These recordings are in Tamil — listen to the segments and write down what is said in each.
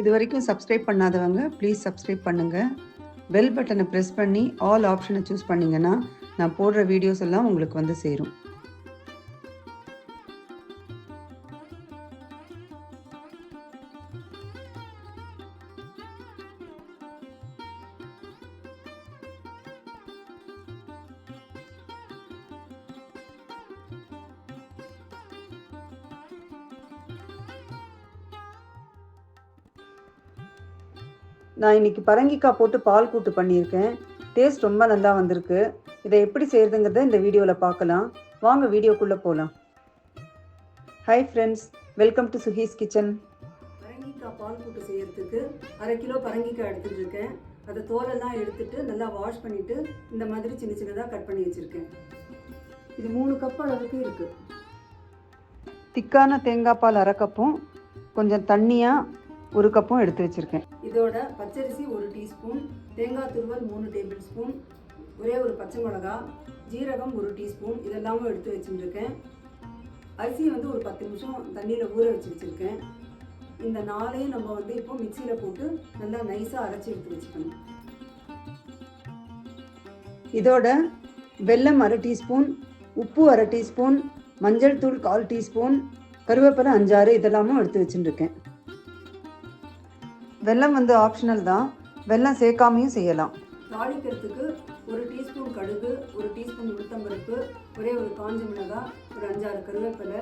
இது வரைக்கும் சப்ஸ்கிரைப் பண்ணாதவங்க ப்ளீஸ் சப்ஸ்கிரைப் பண்ணுங்கள் பெல் பட்டனை ப்ரெஸ் பண்ணி ஆல் ஆப்ஷனை சூஸ் பண்ணிங்கன்னா நான் போடுற வீடியோஸ் எல்லாம் உங்களுக்கு வந்து சேரும். நான் இன்னைக்கு பரங்கிக்காய் போட்டு பால் கூட்டு பண்ணியிருக்கேன். டேஸ்ட் ரொம்ப நல்லா வந்திருக்கு. இதை எப்படி செய்கிறதுங்கிறத இந்த வீடியோவில் பார்க்கலாம். வாங்க வீடியோக்குள்ளே போகலாம் hi friends welcome to Suhi's kitchen பரங்கிக்காய் பால் கூட்டு செய்யறதுக்கு அரை கிலோ பரங்கிக்காய் எடுத்துட்டு இருக்கேன் அதை தோலெல்லாம் எடுத்துட்டு நல்லா வாஷ் பண்ணிவிட்டு இந்த மாதிரி சின்ன சின்னதாக கட் பண்ணி வச்சுருக்கேன். இது மூணு கப் அளவுக்கு இருக்குது திக்கான தேங்காய் பால் அரை கப்பும் கொஞ்சம் தண்ணியாக ஒரு கப்பும் எடுத்து வச்சுருக்கேன். இதோட பச்சரிசி ஒரு டீஸ்பூன் தேங்காய் துருவல் மூணு டேபிள் ஸ்பூன் ஒரே ஒரு பச்சை மிளகா ஜீரகம் ஒரு டீஸ்பூன் இதெல்லாமும் எடுத்து வச்சுருக்கேன். அரிசி வந்து ஒரு பத்து நிமிஷம் தண்ணியில் ஊற வச்சு வச்சுருக்கேன். இந்த நாளையும் நம்ம வந்து இப்போ மிக்சியில் போட்டு நல்லா நைஸாக அரைச்சி எடுத்து வச்சுக்கணும். இதோட வெல்லம் அரை டீஸ்பூன் உப்பு அரை டீஸ்பூன் மஞ்சள் தூள் கால் டீஸ்பூன் கருவேப்பிலை அஞ்சாறு இதெல்லாமும் எடுத்து வச்சுட்டுருக்கேன் வெல்லம் வந்து ஆப்ஷனல் தான். வெல்லம் சேர்க்காமையும் செய்யலாம். தாளிக்கிறதுக்கு ஒரு டீஸ்பூன் கடுகு ஒரு டீஸ்பூன் உளுத்தம்பருப்பு ஒரே ஒரு காஞ்ச மிளகாய் ஒரு அஞ்சாறு கருவேப்பிலை.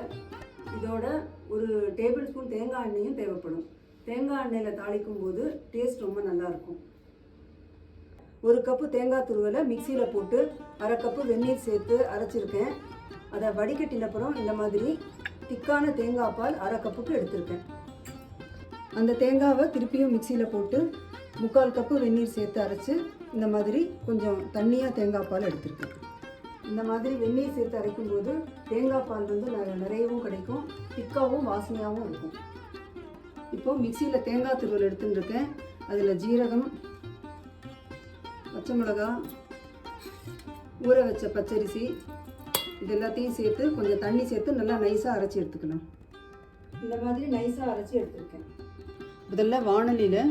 இதோட ஒரு டேபிள் ஸ்பூன் தேங்காய் எண்ணெயும் தேவைப்படும். தேங்காய் எண்ணெயில் தாளிக்கும் போது டேஸ்ட் ரொம்ப நல்லாயிருக்கும். ஒரு கப்பு தேங்காய் துருவலை மிக்சியில் போட்டு அரை கப்பு வெந்நீர் சேர்த்து அரைச்சிருக்கேன். அதை வடிகட்டின அப்புறம் இந்த மாதிரி திக்கான தேங்காய் பால் அரை கப்புக்கு எடுத்திருக்கேன். அந்த தேங்காவை திருப்பியும் மிக்சியில் போட்டு முக்கால் கப்பு வெந்நீர் சேர்த்து அரைச்சி இந்த மாதிரி கொஞ்சம் தண்ணியாக தேங்காய் பால் எடுத்திருக்கேன். இந்த மாதிரி வெந்நீர் சேர்த்து அரைக்கும்போது தேங்காய் பால் வந்து நிறையவும் கிடைக்கும் திக்காவும் வாசனையாகவும் இருக்கும். இப்போது மிக்சியில் தேங்காய் துருவல் எடுத்துட்டு இருக்கேன் அதில் ஜீரகம் பச்சை மிளகா ஊற வச்ச பச்சரிசி இது எல்லாத்தையும் சேர்த்து கொஞ்சம் தண்ணி சேர்த்து நல்லா நைஸாக அரைச்சி எடுத்துக்கணும். இந்த மாதிரி நைஸாக அரைச்சி எடுத்துருக்கேன். முதல்ல வானொலியில்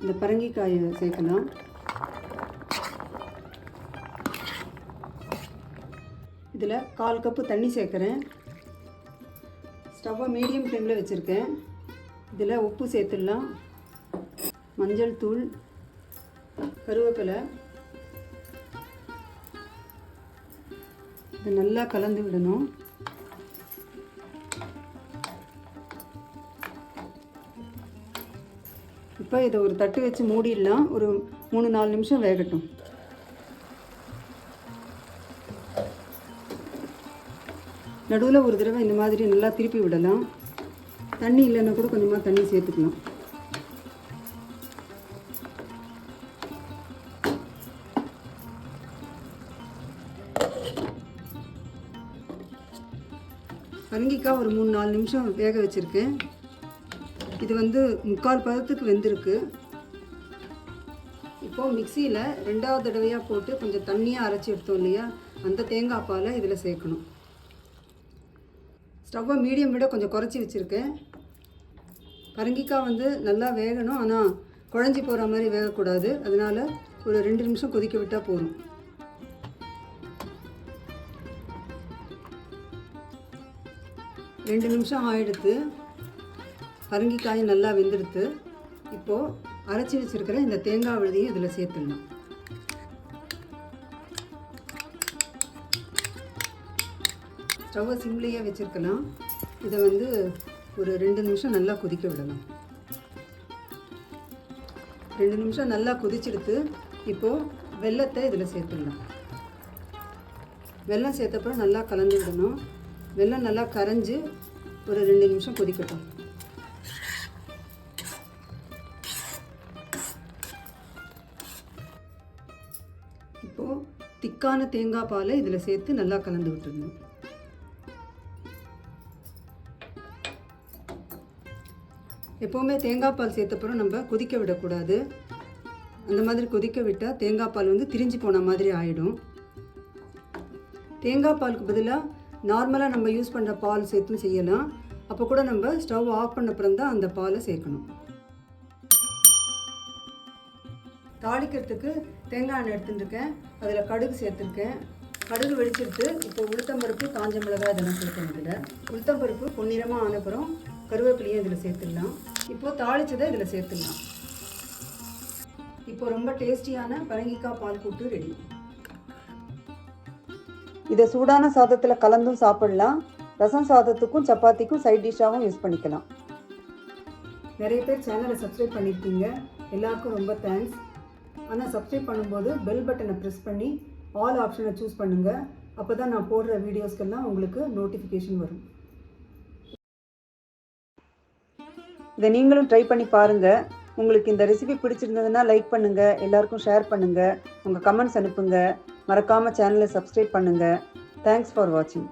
இந்த பரங்கிக்காயை சேர்க்கலாம். இதில் கால் கப்பு தண்ணி சேர்க்குறேன். ஸ்டவ்வை மீடியம் ஃப்ளேமில் வச்சுருக்கேன். இதில் உப்பு சேர்த்துடலாம். மஞ்சள் தூள் கருவேப்பிலை. இதை நல்லா கலந்து விடணும். இப்போ இதை ஒரு தட்டு வச்சு மூடிடலாம். ஒரு மூணு நாலு நிமிஷம் வேகட்டும். நடுவில் ஒரு தடவை இந்த மாதிரி நல்லா திருப்பி விடலாம். தண்ணி இல்லைன்னா கூட கொஞ்சமாக தண்ணி சேர்த்துக்கலாம். பரங்கிக்காய் ஒரு மூணு நாலு நிமிஷம் வேக வச்சுருக்கேன். இது வந்து முக்கால் பதத்துக்கு வெந்திருக்கு. இப்போது மிக்சியில் ரெண்டாவது தடவையாக போட்டு கொஞ்சம் தண்ணியாக அரைச்சி எடுத்தோம் இல்லையா? அந்த தேங்காய் பாலை இதில் சேர்க்கணும். ஸ்டவ்வை மீடியம் விட கொஞ்சம் குறைச்சி வச்சுருக்கேன். பரங்கிக்காய் வந்து நல்லா வேகணும். ஆனால் குழஞ்சி போகிற மாதிரி வேகக்கூடாது. அதனால் ஒரு ரெண்டு நிமிஷம் கொதிக்க விட்டால் போதும். ரெண்டு நிமிஷம் ஆயிடுத்து. பரங்கிக்காயும் நல்லா வெந்துடுத்து இப்போது அரைச்சி வச்சிருக்கிற இந்த தேங்காய் விழுதியும் இதில் சேர்த்துடலாம் ஸ்டவ்வை சிம்லேயே வச்சுருக்கலாம். இதை வந்து ஒரு ரெண்டு நிமிஷம் நல்லா கொதிக்க விடலாம் ரெண்டு நிமிஷம் நல்லா கொதிச்செடுத்து இப்போது வெல்லத்தை இதில் சேர்த்துடலாம் வெல்லம் சேர்த்தப்பறம் நல்லா கலந்து விடணும். வெல்லம் நல்லா கரைஞ்சி ஒரு ரெண்டு நிமிஷம் கொதிக்கட்டும். திக்கான தேங்காய் பாலை இதில் சேர்த்து நல்லா கலந்து விட்டுருங்க. எப்போவுமே தேங்காய் பால் சேர்த்தப்புறம் நம்ம கொதிக்க விடக்கூடாது. அந்த மாதிரி கொதிக்க விட்டால் தேங்காய் பால் வந்து திரிஞ்சு போன மாதிரி ஆகிடும் தேங்காய் பாலுக்கு பதிலாக நார்மலாக நம்ம யூஸ் பண்ணுற பால் சேர்த்தும் செய்யலாம். அப்போ கூட நம்ம ஸ்டவ் ஆஃப் பண்ண அப்புறம் தான் அந்த பாலை சேர்க்கணும். தாளிக்கிறதுக்கு தேங்காய் எண்ணெய் எடுத்துட்டுருக்கேன். அதில் கடுகு சேர்த்துருக்கேன். கடுகு வெடிச்சிட்டு இப்போ உளுத்தம்பருப்பு காஞ்ச மிளகாய் இதெல்லாம் சேர்க்கணும் இதில். உளுத்தம்பருப்பு பொன்னிறமாக ஆனப்புறம் கருவேப்பிலையும் இதில் சேர்த்துடலாம். இப்போது தாளிச்சதை இதில் சேர்த்துடலாம். இப்போ ரொம்ப டேஸ்டியான பரங்கிக்காய் பால் கூட்டு ரெடி. இதை சூடான சாதத்தில் கலந்தும் சாப்பிடலாம். ரசம் சாதத்துக்கும் சப்பாத்திக்கும் சைட் டிஷ்ஷாகவும் யூஸ் பண்ணிக்கலாம். நிறைய பேர் சேனலை சப்ஸ்கிரைப் பண்ணியிருக்கீங்க. எல்லாருக்கும் ரொம்ப தேங்க்ஸ் ஆனால் சப்ஸ்கிரைப் பண்ணும்போது பெல் பட்டனை ப்ரெஸ் பண்ணி ஆல் ஆப்ஷனை சூஸ் பண்ணுங்கள் அப்போ தான் நான் போடுற வீடியோஸ்க்கெல்லாம் உங்களுக்கு நோட்டிஃபிகேஷன் வரும். இதை நீங்களும் ட்ரை பண்ணி பாருங்கள் உங்களுக்கு இந்த ரெசிபி பிடிச்சிருந்ததுன்னா லைக் பண்ணுங்கள் எல்லாருக்கும் ஷேர் பண்ணுங்கள் உங்கள் கமெண்ட்ஸ் அனுப்புங்க. மறக்காமல் சேனலை சப்ஸ்கிரைப் பண்ணுங்கள் தேங்க்ஸ் ஃபார் வாட்சிங்